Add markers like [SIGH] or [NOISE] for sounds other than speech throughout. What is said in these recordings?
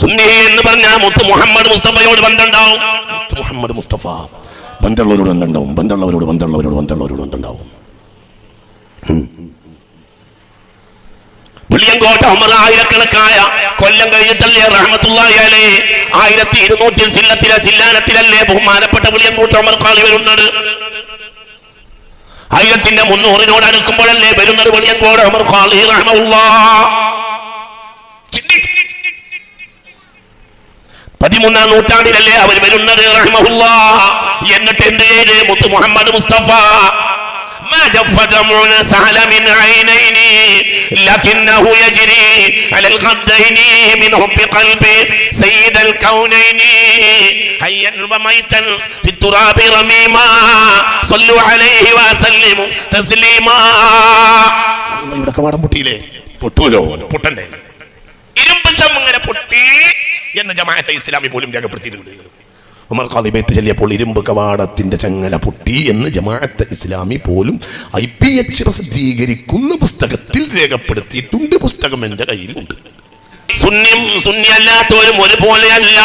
സുന്നി എന്ന് പറഞ്ഞാൽ മുത്ത് മുഹമ്മദ് മുസ്തഫയോട് ബന്ധമുണ്ടാവും. മുഹമ്മദ് മുസ്തഫ ബന്ധമുള്ളവരോട് ബന്ധമുണ്ടാവും. ബന്ധമുള്ളവരോട് ബന്ധമുള്ളവരോട് ബന്ധമുള്ളവരോട് ബന്ധമുണ്ടാവും. പുളിയങ്കോട്ട ഉമർ ആയിരക്കണക്കായ കൊല്ലം കഴിഞ്ഞിട്ടല്ലേ റഹ്മത്തുള്ളാഹി അലൈ ആയിരത്തി ഇരുന്നൂറ്റി ചില്ലത്തിലെ ചില്ലാനത്തിലല്ലേ ബഹുമാനപ്പെട്ട പുളിയങ്കോട്ട ഉമർ കാളി വരുന്നത്? ആയിരത്തിന്റെ മുന്നൂറിനോട് അടുക്കുമ്പോഴല്ലേ വരുന്നത് വെളിയങ്കോട് ഉമർ ഖാലി റഹ്മുല്ലാ പതിമൂന്നാം നൂറ്റാണ്ടിലല്ലേ അവർ വരുന്നത് റഹ്മഹുല്ല എന്നിട്ട് എന്ത് ചെയ്ത് മുത്ത് മുഹമ്മദ് മുസ്തഫ ما جف دمع سهل من عينيني لكنه يجري على الخدين من حب قلبي سيد الكونين حيا وميتا في التراب رميما صلوا عليه وسلموا تسليما ഇവിടെ കവാടം പൊട്ടിയില്ലേ പൊട്ടൂലോ പൊട്ടണ്ടേ ഇരുമ്പ് ചമ്മങ്ങനെ പൊട്ടി എന്ന് ജമാഅത്തെ ഇസ്ലാമി പോലും രേഖപ്പെടുത്തിയിട്ടുണ്ട് ഉമർ ഖാദിബേത്ത് ചൊല്ലിയപ്പോൾ ഇരുമ്പ് കവാടത്തിന്റെ ചങ്ങല പൊട്ടി എന്ന് ജമാഅത്തെ ഇസ്ലാമി പോലും ഐ പി എച്ച് പ്രസിദ്ധീകരിക്കുന്ന പുസ്തകത്തിൽ രേഖപ്പെടുത്തിയിട്ടുണ്ട് പുസ്തകം എന്റെ കയ്യിലുണ്ട് സുന്യം സുന്നി അല്ലാത്തവരും ഒരുപോലെയല്ല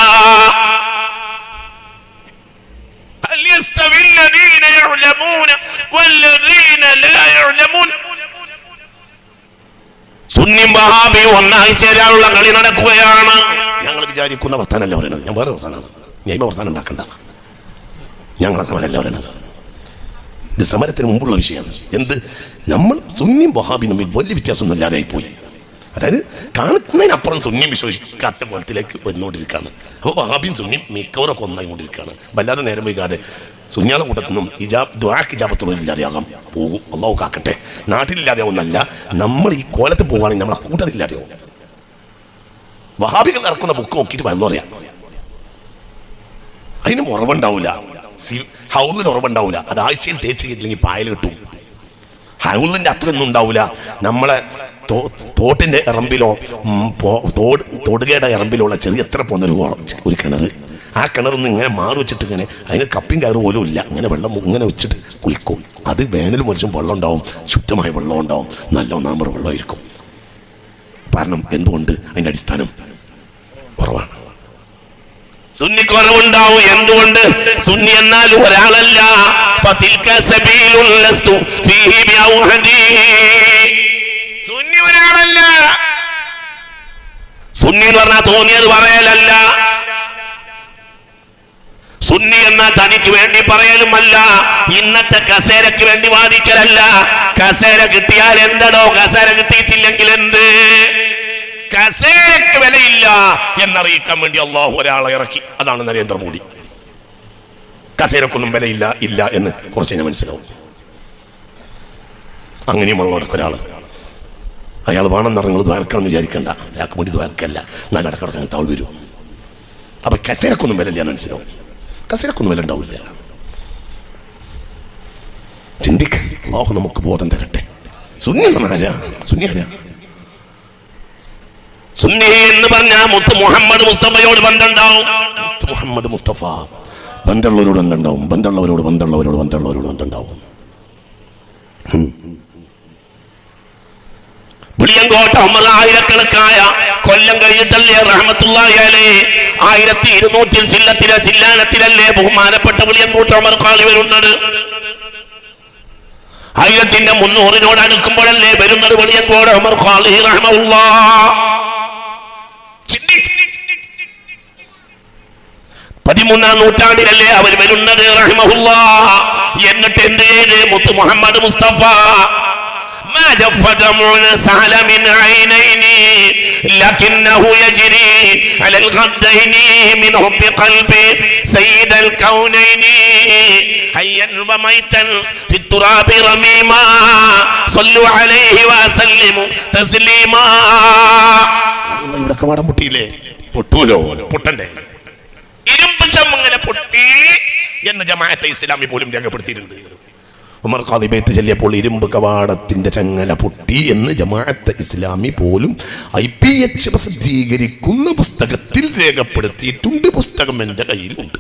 هل يستوي الذين يعلمون والذين لا يعلمون സുന്നിയും ബഹാബി ഒന്നായി ചേരാനുള്ള കളി നടക്കുകയാണ്. ഞങ്ങൾ വിചാരിക്കുന്ന വർത്താനല്ല പറയുന്നത്? ഞാൻ വേറെ വർത്താനാണ് ഞാൻ വർത്താനം ഉണ്ടാക്കണ്ട. ഞങ്ങളെ സമരമല്ല പറയുന്നത്? ഇത് സമരത്തിന് മുമ്പുള്ള വിഷയമാണ് എന്ത്? നമ്മൾ സുന്നിയും വഹാബിയും തമ്മിൽ വലിയ വ്യത്യാസമൊന്നും ഇല്ലാതായി പോയി. അതായത് കാണുന്നതിനപ്പുറം സുന്യം വിശ്വസിക്കാത്ത പോലത്തിലേക്ക് വന്നുകൊണ്ടിരിക്കുകയാണ്. അപ്പോൾ വഹാബിയും സുന്യം മിക്കവരൊക്കെ ഒന്നായി കൊണ്ടിരിക്കുകയാണ്. വല്ലാതെ നേരം വൈകാതെ സുഞ്ഞാളെ കൂട്ടത്തിനും ഇജാബ് ദ്വാക്ക് ഇജാബത്തുള്ളവരില്ലാതെയാകാം പോകും. അള്ളാഹു കാക്കട്ടെ. നാട്ടിലില്ലാതെ ഒന്നല്ല നമ്മൾ ഈ കോലത്ത് പോവുകയാണെങ്കിൽ നമ്മളെ കൂട്ടത്തില്ലാതെയാവും വഹാബികൾ ഇറക്കുന്ന ബുക്ക് നോക്കിയിട്ട് വന്നു അറിയാം അതിന് ഉറവുണ്ടാവില്ല ഹൗലിന് ഉറവുണ്ടാവില്ല അത് ആഴ്ചയിൽ തേച്ച് കഴിഞ്ഞില്ലെങ്കിൽ പായൽ കിട്ടും. ഹൗലിന്റെ അത്രയൊന്നും ഉണ്ടാവില്ല നമ്മളെ തോട്ടിന്റെ ഇറമ്പിലോ തോട് തോടുകയുടെ തോട് തൊടുകയുടെ ഇറമ്പിലുള്ള ചെറിയ എത്ര പോകുന്ന ഒരു കിണർ ആ കിണറൊന്നും ഇങ്ങനെ മാറി വെച്ചിട്ട് ഇങ്ങനെ അതിന് കപ്പിയും കയറ് പോലും ഇല്ല. ഇങ്ങനെ വെള്ളം ഇങ്ങനെ വെച്ചിട്ട് കുളിക്കും. അത് വേനൽ മറിച്ചും വെള്ളം ഉണ്ടാവും. ശുദ്ധമായ വെള്ളം ഉണ്ടാവും. നല്ല ഒന്നാമർ വെള്ളമായിരിക്കും കാരണം എന്തുകൊണ്ട്? അതിന്റെ അടിസ്ഥാനം കുറവാണ്. സുന്നി കുറവുണ്ടാവും. എന്തുകൊണ്ട്? സുന്നി എന്നാൽ ഒരാളല്ല. സുന്നി സുന്നി എന്ന് പറഞ്ഞാൽ തോന്നിയത് പറയലല്ല. സുന്നി എന്ന തനിക്ക് വേണ്ടി പറയലുമല്ല. ഇന്നത്തെ കസേരക്ക് വേണ്ടി വാദിക്കലല്ല. കസേര കിട്ടിയാൽ എന്തടോ കസേര കിട്ടിയിട്ടില്ലെങ്കിൽ എന്ത്? കസേരക്ക് വിലയില്ല എന്നറിയിക്കാൻ വേണ്ടി അള്ളാഹു ഒരാളെ ഇറക്കി. അതാണ് നരേന്ദ്രമോദി. കസേരക്കൊന്നും വിലയില്ല ഇല്ല എന്ന് കുറച്ച് ഞാൻ മനസ്സിലാവും. അങ്ങനെയും ഒരാൾ. അയാൾ വേണമെന്ന് നിങ്ങൾ ദ്വാരക്കണം എന്ന് വിചാരിക്കണ്ട. അയാൾക്ക് വേണ്ടി ദ്വാരക്കല്ല. നല്ല അടക്കടക്കാൻ താൾ വരും. അപ്പൊ കസേരക്കൊന്നും വില ഞാൻ മനസ്സിലാവും. കസേരക്കൊന്നും വില ഉണ്ടാവില്ല. ചിന്തിക്ക. നമുക്ക് ബോധം തരട്ടെ. സുന്നി എന്ന് പറഞ്ഞാൽ മുത്ത് മുഹമ്മദ് മുസ്തഫയോട് ബന്ധമുണ്ടാവും. മുഹമ്മദ് മുസ്തഫ. ബന്ധമുള്ളവരോട് ബന്ധമുണ്ടാവും. ബന്ധമുള്ളവരോട് ബന്ധമുള്ളവരോട് ബന്ധമുള്ളവരോട് ബന്ധമുണ്ടാവും. പുളിയങ്കോട്ട ഉമർ ആയിരക്കണക്കായ കൊല്ലം കഴിഞ്ഞിട്ടല്ലേ റഹമത്തുള്ളേ ആയിരത്തി ഇരുന്നൂറ്റി ചില്ലത്തിലെ ചില്ലാനത്തിലല്ലേ ബഹുമാനപ്പെട്ട പുളിയങ്കോട്ട ഉമർ കാളിവരുന്നത് ആയിരത്തിന്റെ മുന്നൂറിനോട് അടുക്കുമ്പോഴല്ലേ വരുന്നത് വെളിയങ്കോട് ഉമർ ഖാലി റഹമുള്ള പതിമൂന്നാം നൂറ്റാണ്ടിലല്ലേ അവർ വരുന്നത് റഹ്മഹുല്ല എന്നിട്ട് എന്ത് ചെയ്ത്? മുത്ത് മുഹമ്മദ് മുസ്തഫ ما جف دمع سهل من عينيني لكنه يجري على الخدين من حب قلبي سيد الكونين حيا وميتا في التراب رميما صلوا عليه وسلموا تسليما ഇവിടെ കവാടം പൊട്ടിയില്ലേ പൊട്ടൂലോ പൊട്ടണ്ടേ ഇരുമ്പ് ചമ്മങ്ങനെ പൊട്ടി എന്ന് ജമാഅത്തെ ഇസ്ലാമി പോലും രേഖപ്പെടുത്തിയിട്ടുണ്ട് ഉമർ ഖാദിബേത്ത് ചെല്ലിയപ്പോൾ ഇരുമ്പ് കവാടത്തിന്റെ ചങ്ങല പൊട്ടി എന്ന് ജമാഅത്ത് ഇസ്ലാമി പോലും ഐ പി എച്ച് പ്രസിദ്ധീകരിക്കുന്ന പുസ്തകത്തിൽ രേഖപ്പെടുത്തിയിട്ടുണ്ട്. പുസ്തകം എന്റെ കയ്യിലുണ്ട്.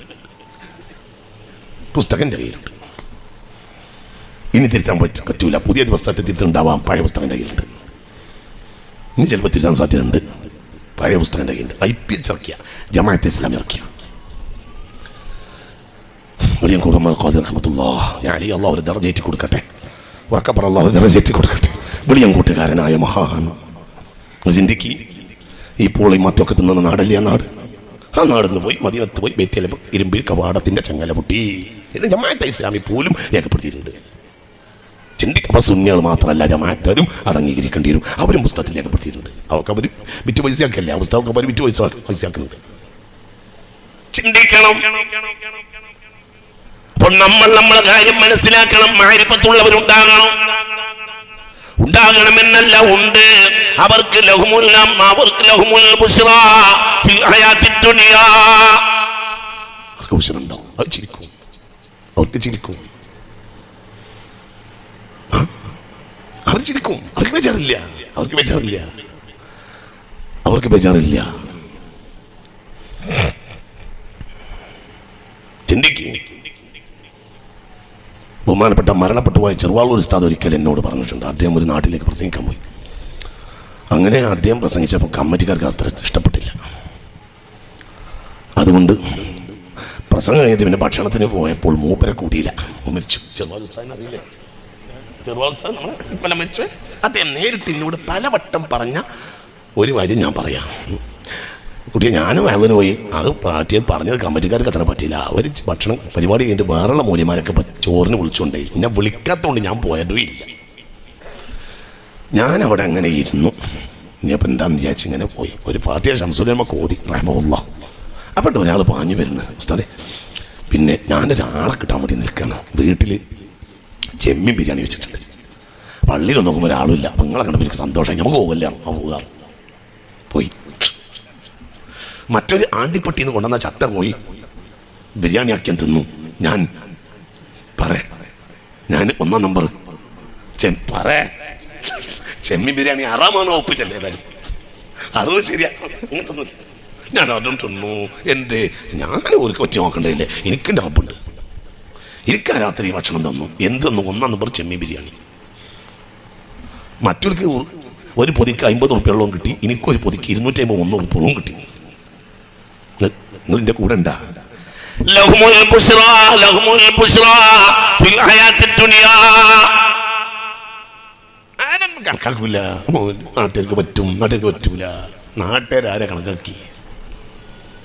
പുസ്തകം എന്റെ കയ്യിലുണ്ട്. ഇനി തിരുത്താൻ പറ്റും പറ്റൂല. പുതിയ പുസ്തകത്തെ തിരുത്തുണ്ടാവാം പഴയ പുസ്തകം കയ്യിലുണ്ട്. ഇനി ചിലപ്പോൾ തിരുത്താൻ സാധ്യതയുണ്ട്. പഴയ പുസ്തകം കയ്യിലുണ്ട്. ഐ പി എച്ച് ഇറക്കിയ ജമാഅത്ത് ഇസ്ലാമി ഇറക്കിയ വലിയ കുടുംബ ഞാൻ അള്ളാഹു ഒരു ദർജേറ്റി കൊടുക്കട്ടെ. ഉറക്കപ്പുറം അള്ളാഹു ദർജേറ്റി കൊടുക്കട്ടെ. വലിയ കൂട്ടുകാരനായ മഹാൻ. ചിന്തിക്ക് ഈ പോളി മത്തൊക്കെ തിന്നുന്ന നാടല്ലേ ആ നാട്? ആ നാടിന്ന് പോയി മദീനത്ത് പോയി ബേത്തിയിലെ ഇരുമ്പിൽ കവാടത്തിന്റെ ചങ്ങല പൊട്ടി. ഇത് ജമാഅത്തെ ഇസ്ലാമി പോലും രേഖപ്പെടുത്തിയിട്ടുണ്ട്. ചിന്തിക്കുമ്പോൾ സുന്നികൾ മാത്രമല്ല ജമാഅത്തരും അത് അംഗീകരിക്കേണ്ടി വരും അവരും പുസ്തകത്തിൽ രേഖപ്പെടുത്തിയിട്ടുണ്ട്. അവർക്ക് അവർ വിറ്റ് പൈസയാക്കല്ല? ആ അവർ വിറ്റ് പൈസ പൈസയാക്കുന്നത്. ചിന്തിക്കണം. അപ്പോൾ നമ്മൾ നമ്മളെ കാര്യം മനസ്സിലാക്കണം മാരിപ്പത്തുള്ളവരുണ്ടാകണം. ഉണ്ടാകണമെന്നല്ല ഉണ്ട്. അവർക്ക് ലഹുമുല്ലാം അവർക്ക് ലഹുമുൽ അവർക്ക് ബുശ്റുണ്ടോ അത് ചിരിക്കും. അവർക്ക് ചിരിക്കും. അവർ ചിരിക്കും. അവർക്ക് ബേജാറില്ല. അവർക്ക് ബേജാറില്ല. അവർക്ക് ബേജാറില്ല. ചിന്തിക്കുക ബഹുമാനപ്പെട്ട മരണപ്പെട്ടു പോയ ചെറുവാളൂർ ഉസ്താദ് ഒരിക്കൽ എന്നോട് പറഞ്ഞിട്ടുണ്ട്. അദ്ദേഹം ഒരു നാട്ടിലേക്ക് പ്രസംഗിക്കാൻ പോയി. അങ്ങനെ അദ്ദേഹം പ്രസംഗിച്ചപ്പോൾ കമ്മിറ്റിക്കാർക്ക് അത്ര ഇഷ്ടപ്പെട്ടില്ല. അതുകൊണ്ട് പ്രസംഗം കഴിഞ്ഞ് പിന്നെ ഭക്ഷണത്തിന് പോയപ്പോൾ മൂപ്പരെ കൂടിയില്ല മരിച്ചു. മരിച്ചു? അദ്ദേഹം നേരിട്ട് എന്നോട് പലവട്ടം പറഞ്ഞ ഒരു കാര്യം ഞാൻ പറയാം. കുട്ടിയെ ഞാനും അവന് പോയി അത് പാറ്റിയെ പറഞ്ഞത് കമ്മിറ്റിക്കാർക്ക് അത്ര പറ്റിയില്ല. അവർ ഭക്ഷണം പരിപാടി കഴിഞ്ഞിട്ട് വേറെയുള്ള മൂല്യമാരൊക്കെ ചോറിന് വിളിച്ചുകൊണ്ടേ എന്നെ വിളിക്കാത്തതുകൊണ്ട് ഞാൻ പോയതും ഇല്ല. ഞാൻ അവിടെ അങ്ങനെ ഇരുന്നു. ഇനിയപ്പോൾ എന്താന്ന് വിചാരിച്ച് ഇങ്ങനെ പോയി. ഒരു പാർട്ടിയെ ശംസുലമ കോടി റഹമുള്ള അപ്പം ഒരാൾ പാഞ്ഞു വരുന്നത് ഉസ്താദേ പിന്നെ ഞാനൊരാളെ കിട്ടാൻ വേണ്ടി നിൽക്കണം. വീട്ടിൽ ചെമ്മീൻ ബിരിയാണി വെച്ചിട്ടുണ്ട്. പള്ളിയിൽ നോക്കുമ്പോൾ ഒരാളുമില്ല അപ്പം നിങ്ങളെ കണ്ടപ്പോൾ എനിക്ക് സന്തോഷമായി. നമുക്ക് പോകല്ലേ പോകാറ് പോയി. മറ്റൊരു ആണ്ടിപ്പട്ടിന്ന് കൊണ്ടുവന്ന ചത്ത പോയി ബിരിയാണി ആക്കിയാൻ തിന്നു. ഞാൻ പറ. ഞാൻ ഒന്നാം നമ്പർ. പറ. ചെമ്മി ബിരിയാണി ആറാമാണോ ഒപ്പിച്ചല്ലേ ഏതായാലും? അറിവ് ശരിയാ. ഞാൻ അതും തിന്നു. എന്റെ ഞാൻ ഒരു ഒറ്റ നോക്കണ്ടേ എനിക്ക് അപ്പുണ്ട് എനിക്ക് ആ രാത്രി ഭക്ഷണം തന്നു. എന്തെന്നു ഒന്നാം നമ്പർ ചെമ്മി ബിരിയാണി. മറ്റൊരു ഒരു പൊതിക്ക് അമ്പത് ഉറുപ്പിയുള്ളതും കിട്ടി. എനിക്കൊരു പൊതിക്ക് ഇരുന്നൂറ്റി അമ്പത് ഒന്ന് ഉറുപ്പ്യവും കിട്ടി. നിങ്ങൾ എന്റെ കൂടെ ഉണ്ടാ കണക്കാക്കൂല. നാട്ടുകാർക്ക് പറ്റും നാട്ടുകാർക്ക് പറ്റൂല. നാട്ടുകാരെ കണക്കാക്കി?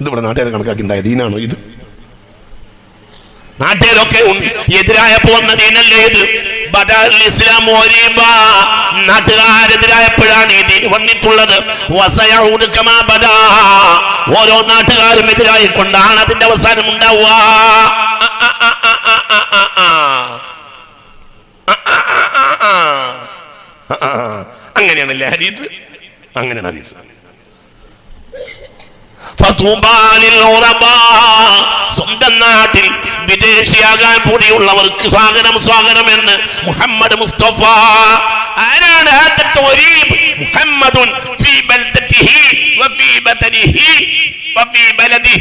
ഇതിവിടെ നാട്ടുകാരെ കണക്കാക്കി ദീനാണോ ഇത്? നാട്ടുകാരൊക്കെ. എതിരായപ്പോ വന്ന ദീനല്ലേ ഇത്? ഇസ്ലാം. നാട്ടുകാരെതിരായപ്പോഴാണ് ഈ ദീൻ വന്നിട്ടുള്ളത്. ഓരോ നാട്ടുകാരും എതിരായി കൊണ്ടാണ് അതിന്റെ അവസാനം ഉണ്ടാവുക. അങ്ങനെയാണല്ലേ ഹരീത് അങ്ങനെയാണ് ഹരീത് സ്വന്തം നാട്ടിൽ بدشي أغان بودي ولا ورك سواغنام سواغنام محمد مصطفى أنا أنا هذا محمد في بلدته وفي بطنه وفي بلده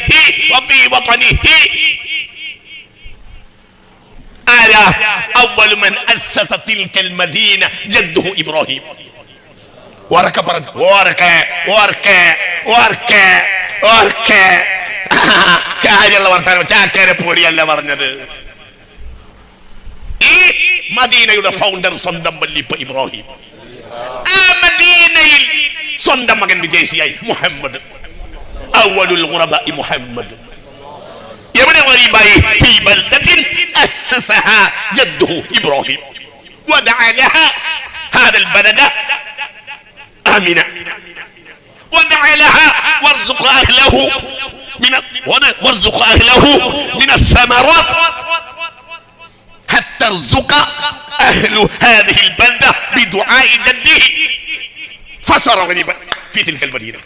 وفي وطنه أنا أول من أسس تلك المدينة جده إبراهيم ورك برد ورك ورك ورك ورك, ورك കാര്യമുള്ള വർത്താനം ചാക്കര പൊടിയല്ല പറഞ്ഞത് ഈ മദീനയുടെ ഫൗണ്ടർ സ്വന്തം വല്ലിപ്പ ഇബ്രാഹിം ആ മദീനയിൽ സ്വന്തം മകൻ വിദേശിയായി മുഹമ്മദ് അവലുൽ ഖുറബാഇ മുഹമ്മദ് എവിടെ ഗരീബായി ഫീ ബൽദത്തിൻ അസ്സസഹ ജദ്ദുഹു ഇബ്രാഹിം ودعا لها هذا البلد آمنا ودعا لها وارزق أهله من وارزق أهله من الثمرات حتى ارزق أهل هذه البلدة بدعاء جده فصار غريبا في تلك المدينة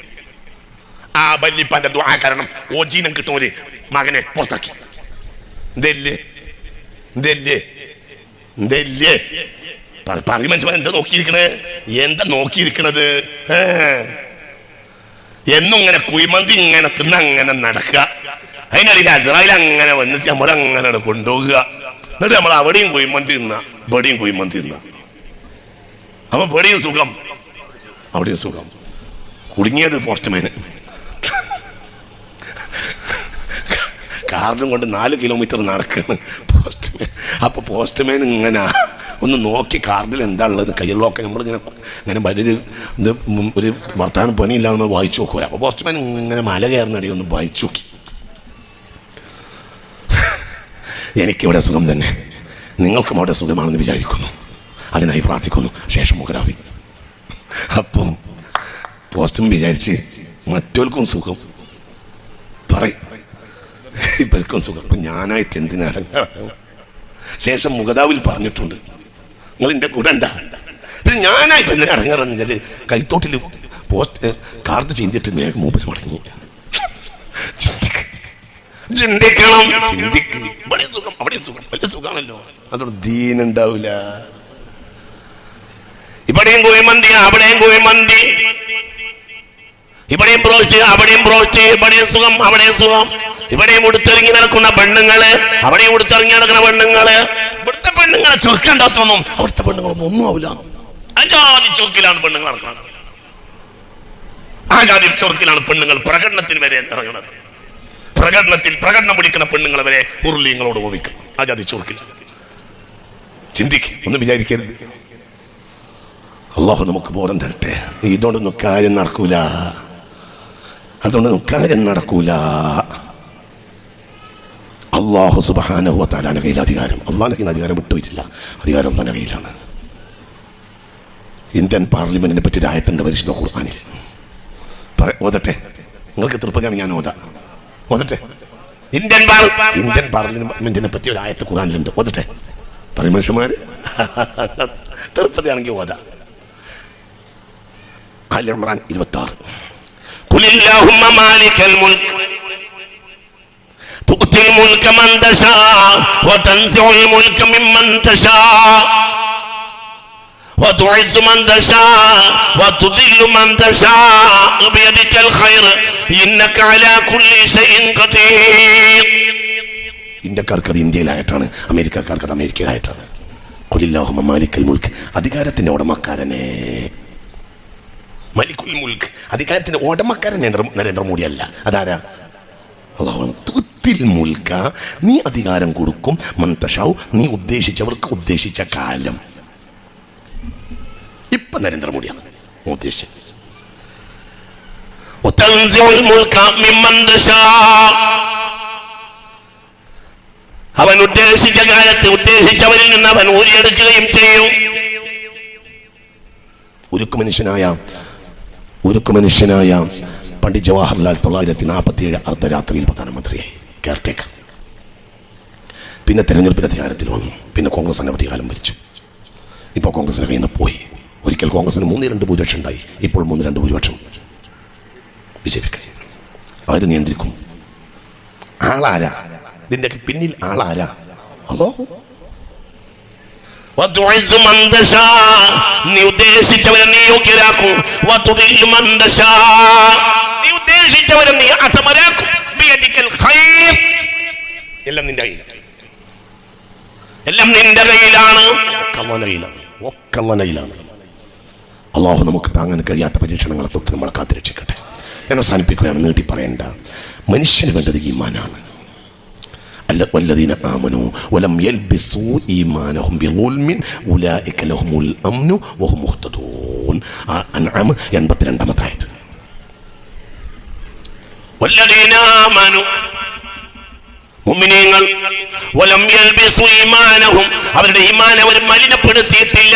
ആ വല്യപ്പാന്റെ ദുആ കാരണം ഓജീനം കിട്ടും ഒരു മകനെ പുറത്താക്കി എന്തല്ലേ എന്തല്ലേ എന്തല്ലേ പറയും മനുഷ്യൻ എന്താ നോക്കിയിരിക്കണേ എന്താ നോക്കിയിരിക്കണത് ഏ. എന്നും ഇങ്ങനെ കുഴിമന്തി ഇങ്ങനെ തിന്ന് അങ്ങനെ നടക്കുക. അതിനിടയിൽ അസ്രായിൽ അങ്ങനെ വന്നിട്ട് നമ്മളങ്ങനെ കൊണ്ടുപോകുക. എന്നിട്ട് നമ്മൾ അവിടെയും കുഴിമന്തി തിന്ന ഇവിടെയും കുഴിമന്തി തിന്ന. അപ്പൊ ഇവിടെയും സുഖം അവിടെയും സുഖം. കുടുങ്ങിയത് പോസ്റ്റ്മാന്. കാറിനും കൊണ്ട് നാല് കിലോമീറ്റർ നടക്കണം പോസ്റ്റ്മാൻ. അപ്പൊ പോസ്റ്റ്മാൻ ഇങ്ങനെ. ഒന്ന് നോക്കി കാർഡിൽ എന്താ ഉള്ളത്? കയ്യിലൊക്കെ നമ്മളിങ്ങനെ ഇങ്ങനെ വലിയൊരു ഇത് ഒരു ഒരു വർത്താനം പണിയില്ലാന്ന് വായിച്ചു നോക്കൂല അപ്പോൾ പോസ്റ്റ്മാൻ ഇങ്ങനെ മല കയറുന്നടി ഒന്ന് വായിച്ചു നോക്കി. എനിക്കിവിടെ സുഖം തന്നെ. നിങ്ങൾക്കും അവിടെ സുഖമാണെന്ന് വിചാരിക്കുന്നു. അതിനായി പ്രാർത്ഥിക്കുന്നു. ശേഷം മുഖരാവി. അപ്പോൾ പോസ്റ്റും വിചാരിച്ച് മറ്റോർക്കും സുഖം. പറയും. ഇവർക്കും സുഖം. ഞാനായിട്ട് എന്തിനാണ്? ശേഷം മുഖതാവിൽ പറഞ്ഞിട്ടുണ്ട്. നിങ്ങൾ എന്റെ കൂടെ ഉണ്ടാ പിന്നെ ഞാനായി എന്തിനാ ഇറങ്ങാറെന്ന് വെച്ചാൽ കൈത്തോട്ടിൽ പോസ്റ്റ് കാർഡ് ചെയ്തിട്ട് വേഗം മൂപ്പര് മടങ്ങി. ചിന്തിക്കണം ചിന്തിക്കണം ചിന്തിക്ക്. ഇവിടെ സുഖം അവിടെ സുഖം. വലിയ സുഖമാണല്ലോ. അതുകൊണ്ട് ദീനുണ്ടാവില്ല ഇവിടെയും കോയമന്തി അവിടെയും കോയമന്തി ഇവിടെയും ബ്രോസ്റ്റ് അവിടെയും ബ്രോസ്റ്റ്. ഇവിടെയും സുഖം അവിടെയും സുഖം. ഇവിടെയും ഉടുത്തിറങ്ങി നടക്കുന്ന പെണ്ണുങ്ങൾ അവിടെയും ഉടുത്തിറങ്ങി നടക്കുന്ന പെണ്ണുങ്ങൾ. പെണ്ണുങ്ങളെ ചൊർക്കണ്ടാത്തൊന്നും അവിടുത്തെ പെണ്ണുങ്ങളൊന്നും ഒന്നും ആവില്ല. അജാതി ചോക്കിലാണ് പെണ്ണുങ്ങൾ നടക്കുന്നത്. ആജാതി ജാതി പെണ്ണുങ്ങൾ പ്രകടനത്തിന് വരെ ഇറങ്ങുന്നത്. പ്രകടനത്തിൽ പ്രകടനം പിടിക്കുന്ന പെണ്ണുങ്ങളെ വരെ ഉരുളിങ്ങളോട് ഓവിക്കും. ആജാതി ചോക്കിൽ ചിന്തിക്ക് ഒന്നും വിചാരിക്കരുത്. അള്ളാഹു നമുക്ക് ബോധം തരട്ടെ. ഇതുകൊണ്ടൊന്നും കാര്യം നടക്കൂല. അതുകൊണ്ടൊന്നും കാര്യം നടക്കൂല. അള്ളാഹു സുബാനഹു താലാന്റെ കയ്യിൽ അധികാരം. അള്ളാഹിന്റെ കയ്യിൽ അധികാരം വിട്ടുപോയിട്ടില്ല. അധികാരം അള്ളാന്റെ കയ്യിലാണ്. ഇന്ത്യൻ പാർലമെന്റിനെ പറ്റി രായത്തിന്റെ പരിശുദ്ധ ഖുർആാനിൽ. പറ- ഓതട്ടെ? നിങ്ങൾക്ക് തൃപ്തിയാണ് ഞാൻ ഓതാ. ഓതട്ടെ? ഇന്ത്യൻ ഇന്ത്യൻ പാർലമെന്റിനെ പറ്റി ഒരു ആയത്ത് ഖുർആാനിലുണ്ട്. ഓതട്ടെ? പറയും മനുഷ്യന്മാര്? [LAUGHS] തൃപ്തിയാണെങ്കിൽ ഓതാ. അലിമ്രാൻ ഇരുപത്തി ആറ് تؤتي الملك من تشاء وتنزع الملك ممن تشاء وتعز من تشاء وتذل من تشاء بيدك الخير إنك على كل شيء قدير ഇന്ത്യക്കാർക്ക് അത് ഇന്ത്യയിലായിട്ടാണ് അമേരിക്കക്കാർക്ക് അത് അമേരിക്കയിലായിട്ടാണ് കൊലില്ലാഹുമ മാലിക്കൽ മുൽക്ക് അധികാരത്തിന്റെ ഉടമക്കാരനെ മലിക്കുൽ മുൽക്ക് അധികാരത്തിന്റെ ഉടമക്കാരൻ നരേന്ദ്ര നരേന്ദ്രമോദി അല്ല അതാരാ അള്ളാഹു തുത്തിൽ മുൽക്ക നീ അധികാരം കൊടുക്കും. മന്തഷാവ് നീ ഉദ്ദേശിച്ചവർക്ക് ഉദ്ദേശിച്ച കാലം. ഇപ്പൊ നരേന്ദ്രമോദിയാണ് ഉദ്ദേശിച്ചത്. അവൻ ഉദ്ദേശിച്ച കാലത്ത് ഉദ്ദേശിച്ചവരിൽ നിന്ന് അവൻ ഊരിയെടുക്കുകയും ചെയ്യും. ഉരുക്കു മനുഷ്യനായ ഉരുക്കു മനുഷ്യനായ പണ്ഡിറ്റ് ജവഹർലാൽ തൊള്ളായിരത്തി നാൽപ്പത്തി ഏഴ് അർദ്ധരാത്രിയിൽ പ്രധാനമന്ത്രിയായി. കെയർടേക്കർ പിന്നെ തെരഞ്ഞെടുപ്പിന് അധികാരത്തിൽ വന്നു. പിന്നെ കോൺഗ്രസ് അനവധി കാലം ഭരിച്ചു. ഇപ്പോൾ കോൺഗ്രസിന്റെ കയ്യിൽ നിന്ന് പോയി. ഒരിക്കൽ കോൺഗ്രസിന് മൂന്ന് രണ്ട് ഭൂരിപക്ഷം ഉണ്ടായി. ഇപ്പോൾ മൂന്ന് രണ്ട് ഭൂരിപക്ഷം ബി ജെ പിക്ക്. അവർ നിയന്ത്രിക്കും. ആളാരാ? ഇതിന്റെ പിന്നിൽ ആളാരാ? അതോ? നീ ഉദ്ദേശിച്ചവരെ നീ യോഗ്യരാക്കും. ഉദ്ദേശിച്ചവരെ നീ അധമരാക്കും. എല്ലാം നിന്റെ കയ്യിലാണ് എല്ലാം നിന്റെ കയ്യിലാണ്. അള്ളാന്റെ അള്ളാഹു നമുക്ക് താങ്ങാൻ കഴിയാത്ത പരീക്ഷണങ്ങളെ തൊട്ട് നമ്മൾ കാത്തിരക്ഷിക്കട്ടെ. എന്നെ അവസാനിപ്പിക്കുകയാണ് നീട്ടി പറയേണ്ട. മനുഷ്യന് വേണ്ടത് ഈമാനാണ്. അല്ല വല്ലദീന ആമനു വലം ഈമാനഹും ഉലൈക അംനു വഹും മുഹ്തദൂൻ. ആ അൻഅം 82 ആയത്. അവരുടെ ഈമാൻ അവർ മലിനപ്പെടുത്തിയിട്ടില്ല.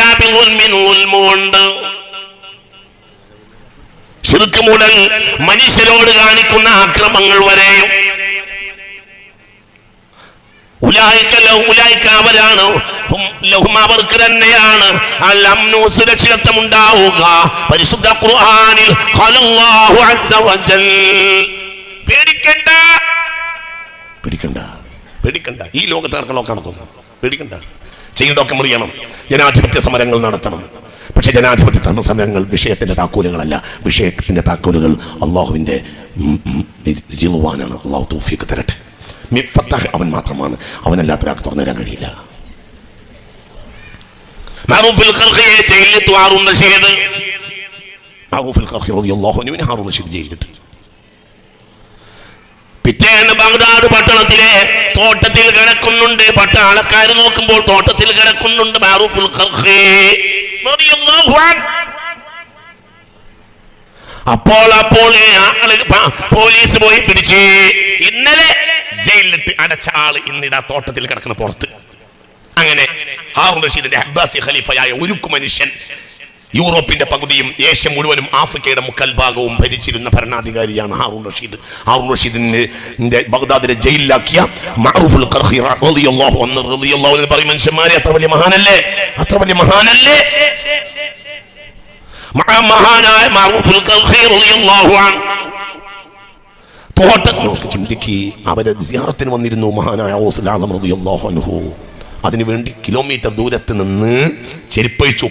ശിർക്ക് മുതൽ മനുഷ്യരോട് കാണിക്കുന്ന ആക്രമങ്ങൾ വരെയും അവരാണ്. അവർക്ക് തന്നെയാണ്. സുരക്ഷിതത്വം ഉണ്ടാവുക. പരിശുദ്ധ ഖുർആനിൽ അസ്സ പേടിക്കണ്ട. പേടിക്കണ്ട. പേടിക്കണ്ട. ഈ ലോകത്ത് നടക്കണമൊക്കെ നടക്കുന്നു പേടിക്കണ്ട. ചെയ്യേണ്ടതൊക്കെ മുറിയണം ജനാധിപത്യ സമരങ്ങൾ നടത്തണം. പക്ഷേ ജനാധിപത്യ തന്ന സമരങ്ങൾ വിഷയത്തിന്റെ താക്കോലുകളല്ല. വിഷയത്തിന്റെ താക്കോലുകൾ അള്ളാഹുവിന്റെ ഉം, അള്ളാഹു തൗഫീഖ് തരട്ടെ. മിഫത്താഹ് അവൻ മാത്രമാണ്. അവനല്ലാത്ത ഒരാൾക്ക് തുറന്നു തരാൻ കഴിയില്ല. ജയിലിൽ ഹാറൂൻ റഷീദ്. ജയിലിലിട്ട് പിറ്റേന്ന് ബഗ്ദാദ് പട്ടണത്തിലെ തോട്ടത്തിൽ കിടക്കുന്നുണ്ട്. പട്ടാളക്കാർ നോക്കുമ്പോൾ തോട്ടത്തിൽ കിടക്കുന്നുണ്ട്. മാറൂഫുൽ അപ്പോൾ അപ്പോൾ പോലീസ് പോയി പിടിച്ച്. ഇന്നലെ ജയിലിലിട്ട് അടച്ച ആൾ ഇന്നിതാ തോട്ടത്തിൽ കിടക്കുന്ന പുറത്ത്. അങ്ങനെ ഹാറൂൺ റഷീദിന്റെ അബ്ബാസി ഖലീഫയായ ഉരുക്കു മനുഷ്യൻ യൂറോപ്പിന്റെ പകുതിയും ഏഷ്യ മുഴുവനും ആഫ്രിക്കയുടെ മുക്കൽ ഭാഗവും ഭരിച്ചിരുന്ന ഭരണാധികാരിയാണ് ഹാറൂൺ റഷീദ്. ഹാറൂൺ റഷീദിന്റെ ബഗ്ദാദിലെ ജയിലിലാക്കിയ അൻഹു പറയും മനുഷ്യന്മാരെ അത്ര വലിയ മഹാനല്ലേ? അത്ര വലിയ മഹാനല്ലേ? മഹാ- മഹാനായ സിയാറത്തിന് വന്നിരുന്നു മഹാനായ അതിനുവേണ്ടി കിലോമീറ്റർ ദൂരത്ത് നിന്ന് ചെരുപ്പഴിച്ചു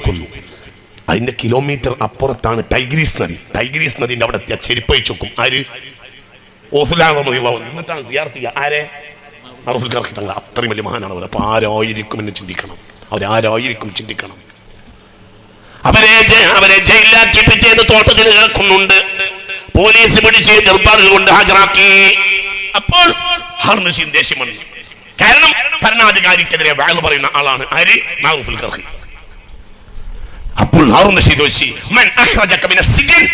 അതിന്റെ കിലോമീറ്റർ അപ്പുറത്താണ് ടൈഗ്രീസ് നദി. ടൈഗ്രീസ് നദിന്റെ അവിടെ എത്തിയ ചെരുപ്പ് വെച്ചോക്കും ആര്? എന്നിട്ടാണ് ആരെ? തങ്ങൾ. അത്രയും വലിയ മഹാനാണ് അവർ അപ്പൊ ആരായിരിക്കും എന്ന് ചിന്തിക്കണം. അവരാരായിരിക്കും ചിന്തിക്കണം. അവരെ അവരെ ജയിലിലാക്കി പിറ്റേന്ന് തോട്ടത്തിൽ കിടക്കുന്നുണ്ട്. പോലീസ് പിടിച്ച് ദർബാറിൽ കൊണ്ട് ഹാജരാക്കി. അപ്പോൾ ഹാറൂൺ ദേഷ്യമാണ് കാരണം ഭരണാധികാരിക്കെതിരെ വാഴ പറയുന്ന ആളാണ് ആര്? മാറൂഫുൽ ഖർഹി അപ്പോൾ ഹാറൂൺ റഷീദ് ചോദിച്ചു മൻ അഖ്റജക മിന സിജിൻ.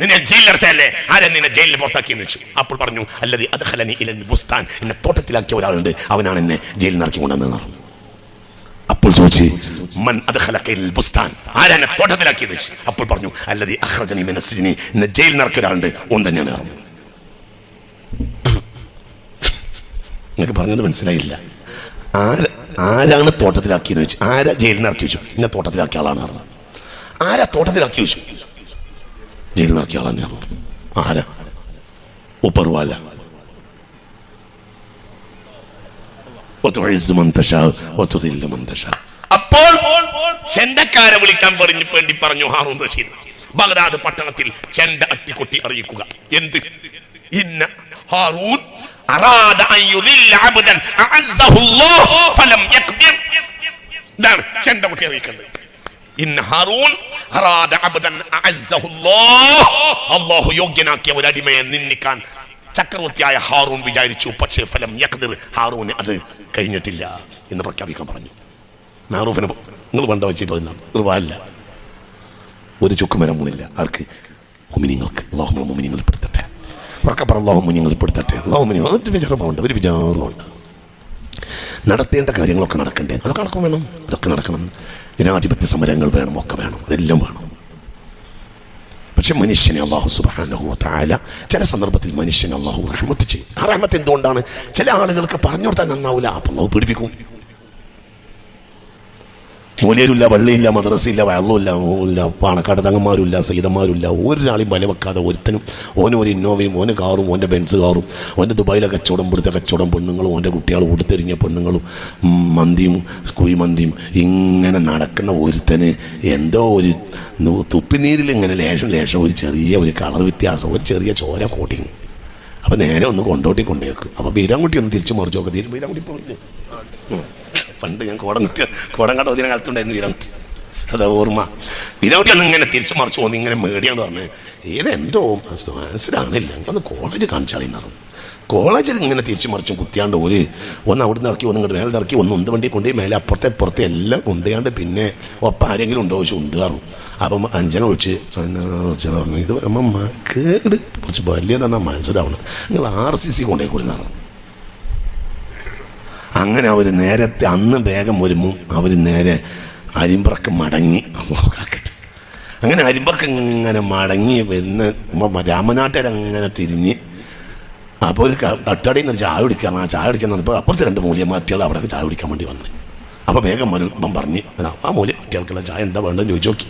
നിന്നെ ജയിലിൽ അടച്ചല്ലേ ആരെ നിന്നെ ജയിലിൽ പുറത്താക്കി എന്ന് വെച്ചു. അപ്പോൾ പറഞ്ഞു അല്ലത് അത് ഹലനി ഇലൻ ബുസ്താൻ. എന്നെ തോട്ടത്തിലാക്കിയ ഒരാളുണ്ട്. അവനാണ് എന്നെ ജയിലിൽ കൊണ്ടുവന്നത് പറഞ്ഞു. അപ്പോൾ ചോദിച്ചു മൻ അത് ബുസ്താൻ. ആരാണ് തോട്ടത്തിലാക്കിയത് അപ്പോൾ പറഞ്ഞു അല്ലതി അഹ്റജനി മിന സിജ്നി ഇന്ന് ജയിലിൽ നിന്ന് ഒരാളുണ്ട്. ഓൻ തന്നെയാണ് നിങ്ങൾക്ക് പറഞ്ഞത് മനസ്സിലായില്ല. ആര ആരാണ് തോട്ടത്തിലാക്കിയെന്ന് വെച്ചു ആരാ ജയിലിൽ ഇറക്കി വെച്ചു? ഇന്ന തോട്ടത്തിലാക്കിയ ആളാണ് പറഞ്ഞത്. ആരാ തോട്ടത്തിലാക്കി വെച്ചു? ജയിലിൽ ഇറക്കിയ ആളാണ് പറഞ്ഞത്. ആരാ? ഉപ്പർവാല. അപ്പോൾ ചെണ്ടക്കാരെ വിളിക്കാൻ പറഞ്ഞു വേണ്ടി പറഞ്ഞു ഹാറൂൺ റഷീദ്. ബഗ്ദാദ് പട്ടണത്തിൽ ചെണ്ട അട്ടിക്കൊട്ടി അറിയിക്കുക. എന്ത്? ഇന്ന ഹാറൂൻ അൻ അബ്ദൻ അഅസ്സഹുല്ലാഹ് ഫലം യോഗ്യനാക്കിയ ഒരു അടിമയെ നിന്ദിക്കാൻ ചക്രവർത്തിയായ ഹാറൂൺ വിചാരിച്ചു. പക്ഷേ ഫലം യക്തിർ ഹാറൂന് അത് കഴിഞ്ഞിട്ടില്ല എന്ന് പ്രഖ്യാപിക്കാൻ പറഞ്ഞു. മാറൂഫിന് നിങ്ങൾ പണ്ട വെച്ചിട്ട് നിങ്ങൾ ഒരു ചുക്കുമരം മുണില്ല ആർക്ക്? മുമിനിങ്ങൾക്ക്. അള്ളാഹു മുമിനിങ്ങൾ പെടുത്തട്ടെ. ഉറക്കപ്പറ അള്ളാഹു മുനിങ്ങൾ ഇപ്പെടുത്തട്ടെ. അള്ളാഹു മുനി ഒരു വിചാരമുണ്ട്. ഒരു വിചാരമുണ്ട്. നടത്തേണ്ട കാര്യങ്ങളൊക്കെ നടക്കണ്ടേ? അതൊക്കെ നടക്കും വേണം. അതൊക്കെ നടക്കണം. ജനാധിപത്യ സമരങ്ങൾ വേണം ഒക്കെ വേണം. അതെല്ലാം വേണം. പക്ഷെ മനുഷ്യനെ അള്ളാഹു സുബാനഹു താല ചില സന്ദർഭത്തിൽ മനുഷ്യനെ അള്ളാഹു റഹ്മത്ത് ചെയ്യും. ആ റഹ്മത്ത് എന്തുകൊണ്ടാണ്? ചില ആളുകൾക്ക് പറഞ്ഞു കൊടുത്താൽ നന്നാവില്ല അപ്പം അള്ളാഹു പീഡിപ്പിക്കും. മൂലയരില്ല പള്ളിയില്ല മദ്രസയില്ല വെള്ളമില്ല ഇല്ല പാണക്കാട് തങ്ങന്മാരുമില്ല സഹിതന്മാരുമില്ല ഒരാളെയും വല വെക്കാതെ ഒരുത്തനും ഓന് ഒരു ഇന്നോവയും ഓന് കാറും ഓന്റെ ബെൻസ് കാറും ഓന്റെ ദുബായിലെ കച്ചവടം പിടുത്ത കച്ചവടം പെണ്ണുങ്ങളും ഓന്റെ കുട്ടികൾ ഉടുത്തെരിഞ്ഞ പെണ്ണുങ്ങളും മന്തിയും കുഴിമന്തിയും ഇങ്ങനെ നടക്കുന്ന ഒരുത്തന് എന്തോ ഒരു തുപ്പി തുപ്പിനീരിൽ ഇങ്ങനെ ലേശം ലേശം ഒരു ചെറിയ ഒരു കളർ വ്യത്യാസം ഒരു ചെറിയ ചോര കോട്ടിങ്. അപ്പം നേരെ ഒന്ന് കൊണ്ടോട്ടി കൊണ്ടുവെക്കും അപ്പം ബീരാൻകുട്ടി ഒന്ന് തിരിച്ചു മറിച്ചു നോക്കാം. തീരും ബീരാൻകുട്ടി. പണ്ട് ഞാൻ കോടം കുത്തി കോടം കണ്ട ഒതിനെ കാലത്തുണ്ടായിരുന്നു വീരാൻകുട്ടി അതാ ഓർമ്മ. വീരാൻകുട്ടി അന്ന് ഇങ്ങനെ തിരിച്ചു മറിച്ചു പോകുന്നു ഇങ്ങനെ മേടിയാന്ന് പറഞ്ഞ് ഏതെന്തോ മനസ്സിലാകുന്നില്ല ഒന്ന് കോളേജ് കാണിച്ചാളിന്ന് പറഞ്ഞു. കോളേജിൽ ഇങ്ങനെ തിരിച്ചു മറിച്ചും കുത്തിയാണ്ട് ഒരു ഒന്ന് അവിടുന്ന് ഇറക്കി ഒന്ന് ഇങ്ങോട്ട് മേലെ ഇറക്കി ഒന്ന് ഉന്ത് വണ്ടി കൊണ്ടുപോയി മേലെ അപ്പുറത്തെ പുറത്തെ എല്ലാം കൊണ്ടുപോയാണ്ട് പിന്നെ ഒപ്പം ആരെങ്കിലും ഉണ്ടോ ചോദിച്ചു ഉണ്ട് അപ്പം അഞ്ചന വിളിച്ച് അഞ്ചന പറഞ്ഞു ഇത് അമ്മ കേട്. കുറച്ച് വലിയതെന്നാ മനസ്സിലാവണം. നിങ്ങൾ ആർ സി സി കൊണ്ടുപോയി പറഞ്ഞു. അങ്ങനെ അവർ നേരത്തെ അന്ന് വേഗം വരുമ്പോൾ അവർ നേരെ അരിമ്പറക്ക് മടങ്ങി. അല്ലാഹു കാക്കട്ടെ. അങ്ങനെ അരിമ്പറക്ക് ഇങ്ങനെ മടങ്ങി വരുന്ന രാമനാട്ടരങ്ങനെ തിരിഞ്ഞ് അപ്പോൾ ഒരു തട്ടടിയിൽ നിന്ന് ചായ കുടിക്കാൻ ആ ചായ കുടിക്കാൻ വന്നപ്പോൾ അപ്പുറത്തെ രണ്ട് മൂല്യമാറ്റികൾ അവിടെ ചായ കുടിക്കാൻ വേണ്ടി വന്നു. അപ്പോൾ വേഗം വരുമ്പം പറഞ്ഞ് "ആ, മൂല്യമാറ്റികൾക്കുള്ള ചായ എന്താ വേണ്ടതെന്ന് ചോദിച്ചു നോക്കി.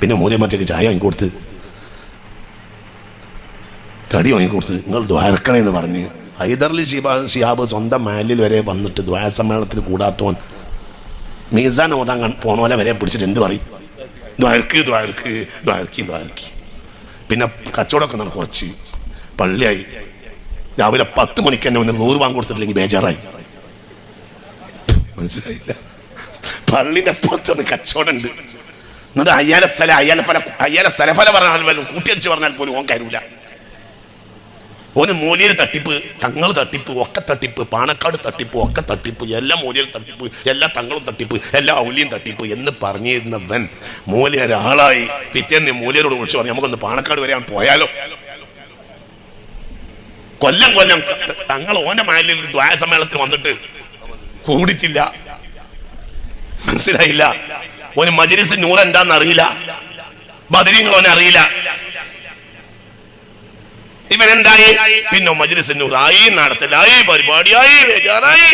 പിന്നെ മൂല്യമാറ്റിക്ക് ചായ വാങ്ങിക്കൊടുത്ത് കടി വാങ്ങിക്കൊടുത്ത് നിങ്ങൾ ദ്വാരക്കണേന്ന് പറഞ്ഞ് ഹൈദർലി ഷിബാ ഷിഹാബ് സ്വന്തം മാലിൽ വരെ വന്നിട്ട് ദ്വാര സമ്മേളനത്തിന് കൂടാത്തോൻ മീസാൻ ഓതാൻ പോണോലെ വരെ പിടിച്ചിട്ട് എന്ത് പറയും? ദ്വാരക്ക് ദ്വാരക്ക് ദ്വാരക്ക് ദ്വാരക്ക് പിന്നെ കച്ചവടമൊക്കെ നടന്ന് കുറച്ച്. പള്ളിയായി. രാവിലെ പത്ത് മണിക്ക് തന്നെ ഒന്ന് നൂറ് വാങ്ങി കൊടുത്തിട്ടില്ലെങ്കിൽ ബേജാറായി. മനസ്സിലായില്ല. പള്ളിന്റെ അപ്പുറത്താണ് കച്ചവടം ഉണ്ട് എന്നിട്ട് അയ്യാല സ്ഥല അയ്യാല ഫല അയ്യാല സ്ഥലഫല പറഞ്ഞാൽ പോലും കൂട്ടിയടിച്ച് പറഞ്ഞാൽ പോലും ഓൻ കരൂല. ഓന് മൂലിയിൽ തട്ടിപ്പ് തങ്ങൾ തട്ടിപ്പ് ഒക്കെ തട്ടിപ്പ് പാണക്കാട് തട്ടിപ്പ് ഒക്കെ തട്ടിപ്പ് എല്ലാ മൂലിയിൽ തട്ടിപ്പ് എല്ലാ തങ്ങളും തട്ടിപ്പ് എല്ലാ ഔലിയും തട്ടിപ്പ് എന്ന് പറഞ്ഞിരുന്നവൻ മൂലിയ ഒരാളായി പിറ്റേന്ന് മൂലിയരോട് വിളിച്ചു പറഞ്ഞു നമുക്കൊന്ന് പാണക്കാട് വരെ പോയാലോ? കൊല്ലം കൊല്ലം തങ്ങൾ ഓന്റെ മാലിൽ ദ്വായ സമ്മേളനത്തിൽ വന്നിട്ട് കൂടിച്ചില്ല. മനസ്സിലായില്ല. ഓന് മജിലിസ് നൂറ് എന്താന്ന് അറിയില്ല. ബദരീങ്ങൾ ഓനെ അറിയില്ല. ഇവനെന്തായി പിന്നെ മജ്ലിസിനൂറായി നടത്തലായി പരിപാടിയായി ബേജാറായി.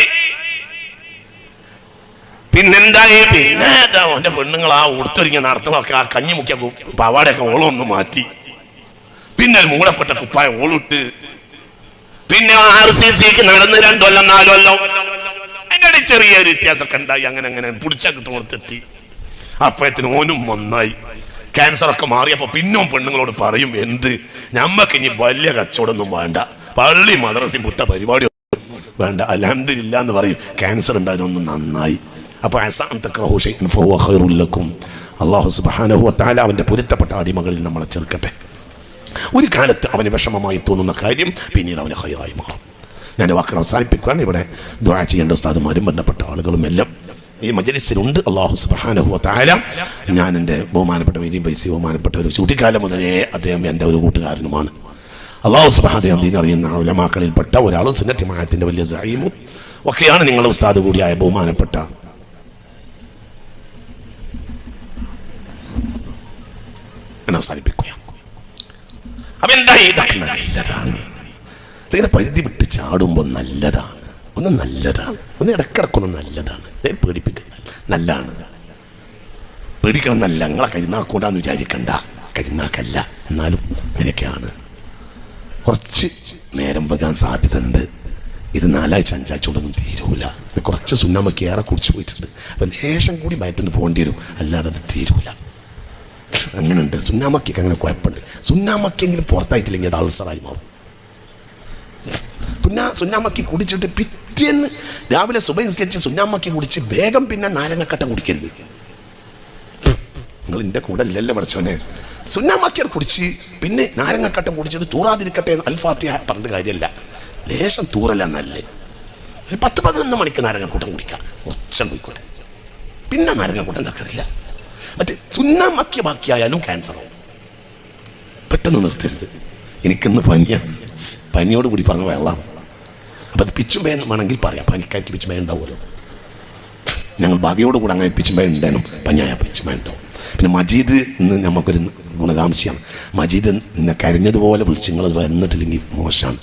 പിന്നെന്തായി? പിന്നെ അവന്റെ പെണ്ണുങ്ങൾ ആ ഉടുത്തൊരുങ്ങി നടത്തുമൊക്കെ ആ കഞ്ഞി മുക്കിയ പാവാടയൊക്കെ ഓളം ഒന്ന് മാറ്റി. പിന്നെ മൂടപ്പെട്ട കുപ്പായ ഓളിട്ട്. പിന്നെ ആർ സി സിക്ക് നടന്ന് രണ്ടു കൊല്ലം നാലു അതിന്റെ ചെറിയൊരു വ്യത്യാസമൊക്കെ ഉണ്ടായി. അങ്ങനെ അങ്ങനെ പിടിച്ചാ കിട്ടുന്നിടത്തെത്തി അപ്പോഴത്തിന് ഓനും ഒന്നായി ക്യാൻസർ ഒക്കെ മാറിയപ്പോ പിന്നും പെണ്ണുങ്ങളോട് പറയും എന്ത്? ഞമ്മക്ക് ഇനി വലിയ കച്ചവടമൊന്നും വേണ്ട. പള്ളി മദ്രസയും പുട്ട പരിപാടി വേണ്ട. അലഹമില്ല എന്ന് പറയും. ക്യാൻസർ ഉണ്ടായതൊന്നും നന്നായി. അപ്പൊ അസാന്തക്കും അള്ളാഹു സുബാനഹു താല അവന്റെ പൊരുത്തപ്പെട്ട അടിമകളിൽ നമ്മളെ ചേർക്കട്ടെ ഒരു കാലത്ത് അവന് വിഷമമായി തോന്നുന്ന കാര്യം പിന്നീട് അവന് ഹൈറായി മാറും. ഞാൻ വാക്കുകൾ അവസാനിപ്പിക്കുകയാണ്. ഇവിടെ ദ്വാ ചെയ്യേണ്ട ഉസ്താദുമാരും ബന്ധപ്പെട്ട ആളുകളും എല്ലാം ഈ മജലിസിലുണ്ട്. അള്ളാഹു സുബാനഹു താല ഞാൻ എന്റെ ബഹുമാനപ്പെട്ട വീര്യം പൈസ ബഹുമാനപ്പെട്ട ഒരു ചൂട്ടിക്കാലം മുതലേ അദ്ദേഹം എന്റെ ഒരു കൂട്ടുകാരനുമാണ്. അള്ളാഹു സുബാദീൻ അറിയുന്ന ഉലമാക്കളിൽപ്പെട്ട ഒരാളും സുന്നത്തിമായത്തിന്റെ വലിയ സഹീമും ഒക്കെയാണ് നിങ്ങളുടെ ഉസ്താദ് കൂടിയായ ബഹുമാനപ്പെട്ട. അവസാനിപ്പിക്കുക. അപ്പൊ എന്തായി പരിധി വിട്ട് ചാടുമ്പോൾ നല്ലതാണ്. ഒന്ന് നല്ലതാണ്. ഒന്ന് ഇടക്കിടക്കൊന്ന് നല്ലതാണ്. പേടിപ്പിക്കുന്ന നല്ലതാണ്. പേടിക്കണം നല്ല നിങ്ങളെ കരുന്നാക്കൂടാന്ന് വിചാരിക്കണ്ട. കരുന്നാക്കല്ല എന്നാലും അങ്ങനെയൊക്കെയാണ്. കുറച്ച് നേരം വെക്കാൻ സാധ്യതയുണ്ട്. ഇത് നാലാഴ്ച അഞ്ചാഴ്ചയോടൊന്നും തീരൂല. ഇത് കുറച്ച് സുന്നമ്മക്ക് ഏറെ കുടിച്ചു പോയിട്ടുണ്ട്. അപ്പൊ ലേശം കൂടി ഭയത്തിന് പോകേണ്ടി വരും. അല്ലാതെ അത് തീരൂല. അങ്ങനെ ഉണ്ട് സുന്നാമക്കൊക്കെ അങ്ങനെ കുഴപ്പമുണ്ട്. സുന്നാമക്കെങ്കിലും പുറത്തായിട്ടില്ലെങ്കിൽ അത് അൾസറായി മാറും. സുന്നാമക്കി കുടിച്ചിട്ട് പിറ്റേന്ന് രാവിലെ സുബൈ നിസ്കരിച്ച് സുന്നാമക്കി കുടിച്ച് വേഗം പിന്നെ നാരങ്ങക്കട്ടം കുടിക്കരുത്. നിങ്ങൾ എന്റെ കൂടെ അല്ലല്ലോ പഠിച്ചോനെ സുന്നാമ്മക്കിയർ കുടിച്ച് പിന്നെ നാരങ്ങക്കട്ടം കുടിച്ചിട്ട് തൂറാതിരിക്കട്ടെ എന്ന് അൽഫാത്തിയ പറഞ്ഞ കാര്യമല്ല. ലേശം തൂറല്ല നല്ലേ. ഒരു പത്ത് പതിനൊന്ന് മണിക്ക് നാരങ്ങക്കൂട്ടം കുടിക്കാം. കുറച്ചും പോയിക്കോട്ടെ. പിന്നെ നാരങ്ങക്കൂട്ടം തക്കടില്ല. മറ്റേ സുന്നാമാക്കിയ ബാക്കിയായാലും ക്യാൻസർ ആവും. പെട്ടെന്ന് നിർത്തരുത്. എനിക്കിന്ന് പനിയാണ് പനിയോട് കൂടി പറഞ്ഞ വെള്ളം അപ്പം അത് പിച്ചും പേന്ന് വേണമെങ്കിൽ പറയാം. പനിക്കാർക്ക് പിച്ചും പേ ഉണ്ടാവുമല്ലോ. ഞങ്ങൾ ഭാഗ്യയോട് കൂടെ അങ്ങനെ പിച്ചുമ്പേ ഉണ്ടായിരുന്നു. പഞ്ഞായ പിച്ചുമ്പേ ഉണ്ടാവും. പിന്നെ മജീദ് ഇന്ന് നമുക്കൊരു ഗുണകാംക്ഷയാണ്. മജീദ് ഇന്ന് കരഞ്ഞതുപോലെ വിളിച്ച് നിങ്ങൾ വന്നിട്ടില്ലെങ്കിൽ മോശമാണ്.